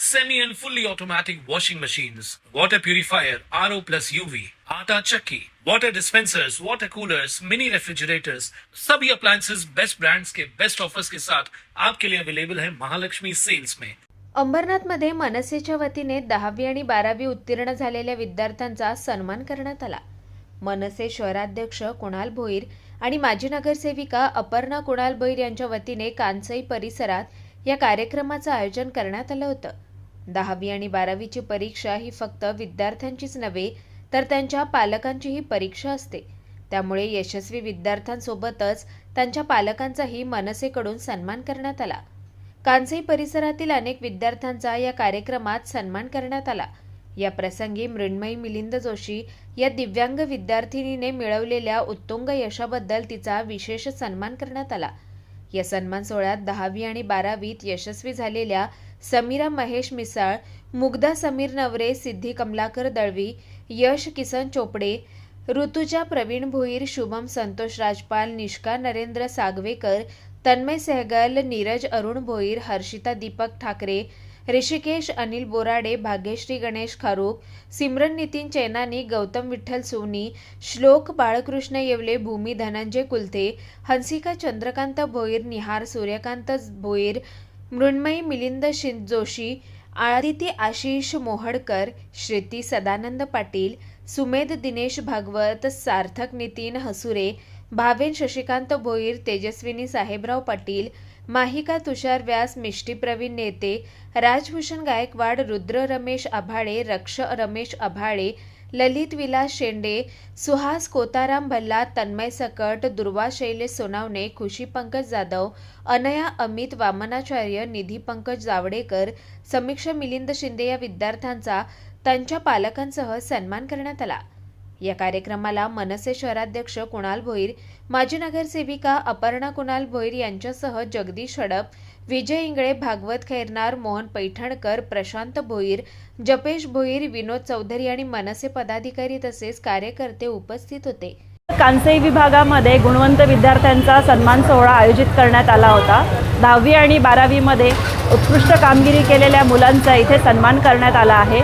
semi and fully automatic washing machines, water purifier, RO plus UV, आटा चक्की, water dispensers, water coolers, mini refrigerators, सभी appliances best brands के best offers के साथ आपके लिए अवेलेबल है महालक्ष्मी सेल्स में। अंबरनाथमध्ये मनसेच्या वतीने दहावी आणि बारावी उत्तीर्ण झालेल्या विद्यार्थ्यांचा सन्मान करण्यात आला. मनसे शहराध्यक्ष कुणाल भोईर आणि माजी नगरसेविका अपर्णा कुणाल भोईर यांच्या वतीने कांसई परिसरात या कार्यक्रमाचं आयोजन करण्यात आलं होतं. दहावी आणि बारावीची परीक्षा ही फक्त विद्यार्थ्यांचीच नव्हे तर त्यांच्या पालकांचीही परीक्षा असते. त्यामुळे यशस्वी विद्यार्थ्यांसोबतच त्यांच्या पालकांचाही मनसेकडून सन्मान करण्यात आला. कांसई परिसरातील अनेक विद्यार्थ्यांचा या कार्यक्रमात सन्मान करण्यात आला. या प्रसंगी मृण्मयी मिलिंद जोशी या दिव्यांग विद्यार्थिनीने मिळवलेल्या उत्तुंग यशाबद्दल तिचा विशेष सन्मान करण्यात आला. या सन्मान सोहळ्यात दहावी आणि बारावीत यशस्वी झालेल्या समीरा महेश मिसाळ मुग्धा समीर नवरे सिद्धी कमलाकर दळवी यश किसन चोपडे ऋतुजा प्रवीण भोईर शुभम संतोष राजपाल निष्का नरेंद्र सागवेकर तन्मय सहगल नीरज अरुण भोईर हर्षिता दीपक ठाकरे ऋषिकेश अनिल बोराडे भाग्यश्री गणेश खारूक सिमरन नितीन चैनानी गौतम विठ्ठल सोनी श्लोक बाळकृष्ण येवले भूमी धनंजय कुलते हंसिका चंद्रकांत भोईर निहार सूर्यकांत भोईर मृण्मयी मिलिंद शिंद जोशी आदिती आशिष मोहडकर श्रुती सदानंद पाटील सुमेध दिनेश भागवत सार्थक नितीन हसुरे भावेन शशिकांत भोईर तेजस्विनी साहेबराव पाटील माहिका तुषार व्यास मिष्टी प्रवीण नेते राजभूषण गायकवाड रुद्र रमेश आभाळे रक्ष रमेश आभाळे ललित विलास शेंडे सुहास कोताराम भल्ला तन्मय सकट दुर्वा शैलेश सोनावणे खुशी पंकज जाधव अनया अमित वामनाचार्य निधी पंकज जावडेकर समीक्षा मिलिंद शिंदे या विद्यार्थ्यांचा त्यांच्या पालकांसह सन्मान करण्यात आला. या कार्यक्रमाला मनसे शहराध्यक्ष कुणाल भोईर माजी नगरसेविका अपर्णा कुणाल भोईर यांच्यासह जगदीश हडप विजय इंगळे भागवत खैरनार मोहन पैठणकर प्रशांत भोईर जपेश भोईर विनोद चौधरी आणि मनसे पदाधिकारी तसेच कार्यकर्ते उपस्थित होते. कांसई विभागामध्ये गुणवंत विद्यार्थ्यांचा सन्मान सोहळा आयोजित करण्यात आला होता. दहावी आणि बारावीमध्ये उत्कृष्ट कामगिरी केलेल्या मुलांचा इथे सन्मान करण्यात आला आहे.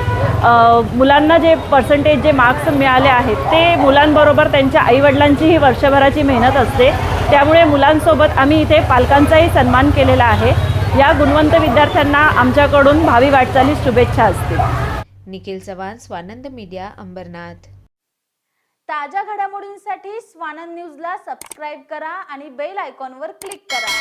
मुलांना जे पर्सेंटेज जे मार्क्स मिळाले आहेत ते मुलांबरोबर त्यांच्या आईवडिलांचीही वर्षभराची मेहनत असते. त्यामुळे मुलांसोबत आम्ही इथे पालकांचाही सन्मान केलेला आहे. या गुणवंत विद्यार्थ्यांना आमच्याकडून भावी वाटचालीस शुभेच्छा असतील. निखिल चव्हाण स्वानंद मीडिया अंबरनाथ. ताज्या घडामोडींसाठी स्वानंद न्यूजला सबस्क्राईब करा आणि बेल आयकॉनवर क्लिक करा.